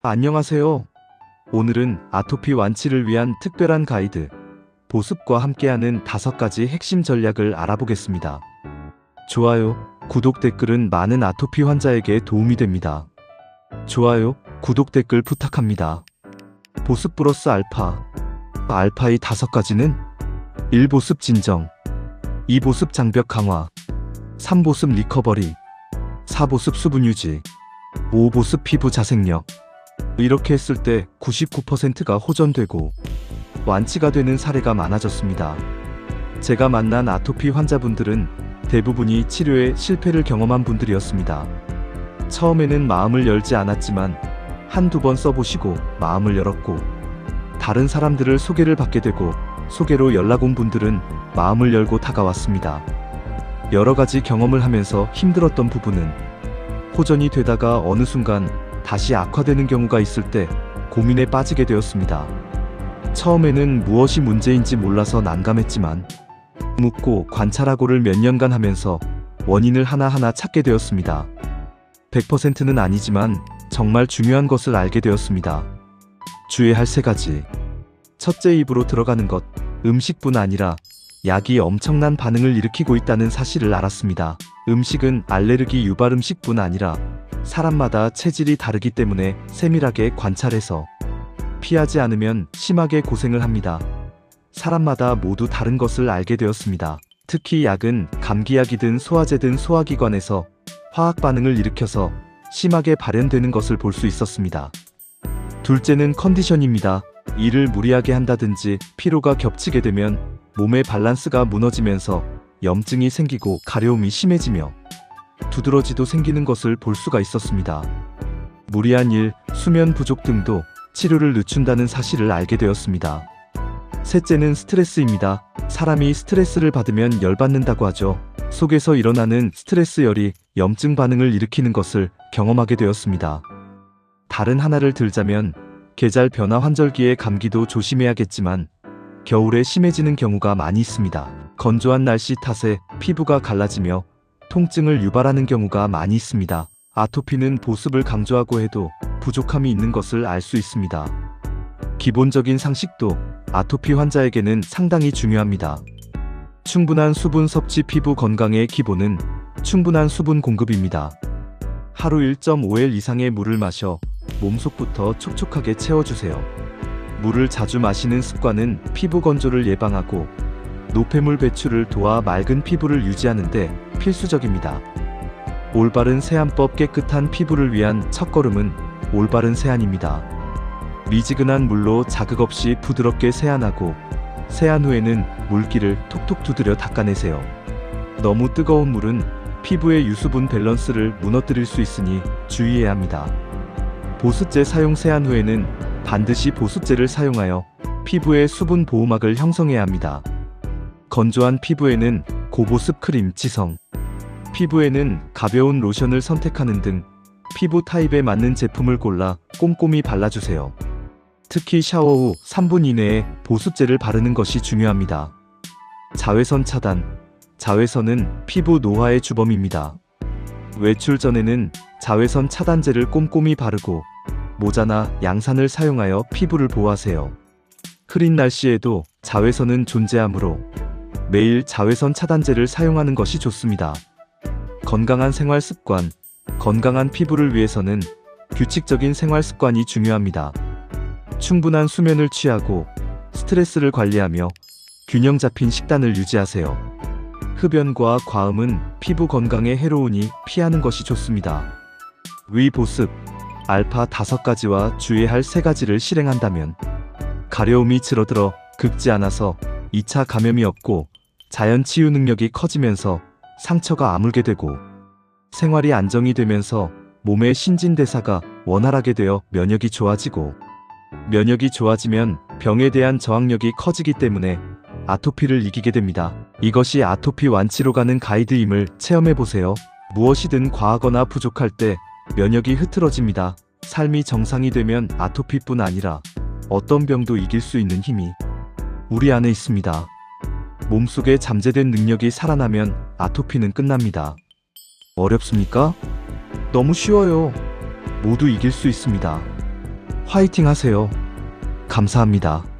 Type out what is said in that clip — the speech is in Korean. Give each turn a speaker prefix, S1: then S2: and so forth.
S1: 안녕하세요. 오늘은 아토피 완치를 위한 특별한 가이드, 보습과 함께하는 다섯 가지 핵심 전략을 알아보겠습니다. 좋아요, 구독 댓글은 많은 아토피 환자에게 도움이 됩니다. 좋아요, 구독 댓글 부탁합니다. 보습 플러스 알파. 알파의 다섯 가지는 1보습 진정, 2보습 장벽 강화, 3보습 리커버리, 4보습 수분 유지, 5보습 피부 자생력. 이렇게 했을 때 99%가 호전되고 완치가 되는 사례가 많아졌습니다. 제가 만난 아토피 환자분들은 대부분이 치료에 실패를 경험한 분들이었습니다. 처음에는 마음을 열지 않았지만 한두 번 써보시고 마음을 열었고 다른 사람들을 소개를 받게 되고 소개로 연락 온 분들은 마음을 열고 다가왔습니다. 여러 가지 경험을 하면서 힘들었던 부분은 호전이 되다가 어느 순간 다시 악화되는 경우가 있을 때 고민에 빠지게 되었습니다. 처음에는 무엇이 문제인지 몰라서 난감했지만 묻고 관찰하고를 몇 년간 하면서 원인을 하나하나 찾게 되었습니다. 100%는 아니지만 정말 중요한 것을 알게 되었습니다. 주의할 세 가지. 첫째 입으로 들어가는 것, 음식뿐 아니라 약이 엄청난 반응을 일으키고 있다는 사실을 알았습니다. 음식은 알레르기 유발 음식뿐 아니라 사람마다 체질이 다르기 때문에 세밀하게 관찰해서 피하지 않으면 심하게 고생을 합니다. 사람마다 모두 다른 것을 알게 되었습니다. 특히 약은 감기약이든 소화제든 소화기관에서 화학 반응을 일으켜서 심하게 발현되는 것을 볼 수 있었습니다. 둘째는 컨디션입니다. 일을 무리하게 한다든지 피로가 겹치게 되면 몸의 밸런스가 무너지면서 염증이 생기고 가려움이 심해지며 두드러지도 생기는 것을 볼 수가 있었습니다. 무리한 일, 수면 부족 등도 치료를 늦춘다는 사실을 알게 되었습니다. 셋째는 스트레스입니다. 사람이 스트레스를 받으면 열받는다고 하죠. 속에서 일어나는 스트레스 열이 염증 반응을 일으키는 것을 경험하게 되었습니다. 다른 하나를 들자면 계절 변화 환절기의 감기도 조심해야겠지만 겨울에 심해지는 경우가 많이 있습니다. 건조한 날씨 탓에 피부가 갈라지며 통증을 유발하는 경우가 많이 있습니다. 아토피는 보습을 강조하고 해도 부족함이 있는 것을 알 수 있습니다. 기본적인 상식도 아토피 환자에게는 상당히 중요합니다. 충분한 수분 섭취 피부 건강의 기본은 충분한 수분 공급입니다. 하루 1.5L 이상의 물을 마셔 몸속부터 촉촉하게 채워주세요. 물을 자주 마시는 습관은 피부 건조를 예방하고 노폐물 배출을 도와 맑은 피부를 유지하는 데 필수적입니다. 올바른 세안법 깨끗한 피부를 위한 첫걸음은 올바른 세안입니다. 미지근한 물로 자극 없이 부드럽게 세안하고 세안 후에는 물기를 톡톡 두드려 닦아내세요. 너무 뜨거운 물은 피부의 유수분 밸런스를 무너뜨릴 수 있으니 주의해야 합니다. 보습제 사용 세안 후에는 반드시 보습제를 사용하여 피부의 수분 보호막을 형성해야 합니다. 건조한 피부에는 고보습 크림 지성, 피부에는 가벼운 로션을 선택하는 등 피부 타입에 맞는 제품을 골라 꼼꼼히 발라주세요. 특히 샤워 후 3분 이내에 보습제를 바르는 것이 중요합니다. 자외선 차단. 자외선은 피부 노화의 주범입니다. 외출 전에는 자외선 차단제를 꼼꼼히 바르고 모자나 양산을 사용하여 피부를 보호하세요. 흐린 날씨에도 자외선은 존재하므로 매일 자외선 차단제를 사용하는 것이 좋습니다. 건강한 생활 습관, 건강한 피부를 위해서는 규칙적인 생활 습관이 중요합니다. 충분한 수면을 취하고 스트레스를 관리하며 균형 잡힌 식단을 유지하세요. 흡연과 과음은 피부 건강에 해로우니 피하는 것이 좋습니다. 위 보습, 알파 5가지와 주의할 3가지를 실행한다면 가려움이 줄어들어 긁지 않아서 2차 감염이 없고 자연 치유 능력이 커지면서 상처가 아물게 되고 생활이 안정이 되면서 몸의 신진대사가 원활하게 되어 면역이 좋아지고 면역이 좋아지면 병에 대한 저항력이 커지기 때문에 아토피를 이기게 됩니다. 이것이 아토피 완치로 가는 가이드임을 체험해 보세요. 무엇이든 과하거나 부족할 때 면역이 흐트러집니다. 삶이 정상이 되면 아토피뿐 아니라 어떤 병도 이길 수 있는 힘이 우리 안에 있습니다. 몸속에 잠재된 능력이 살아나면 아토피는 끝납니다. 어렵습니까? 너무 쉬워요. 모두 이길 수 있습니다. 화이팅 하세요. 감사합니다.